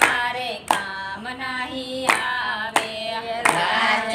મારે કામ નહીં આવે. રાજ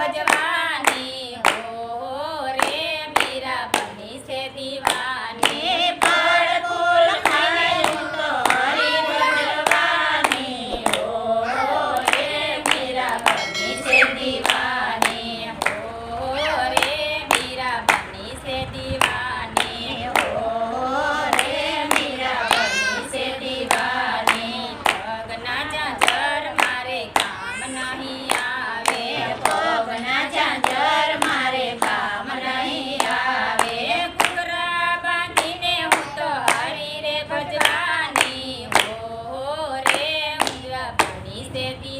Vai they,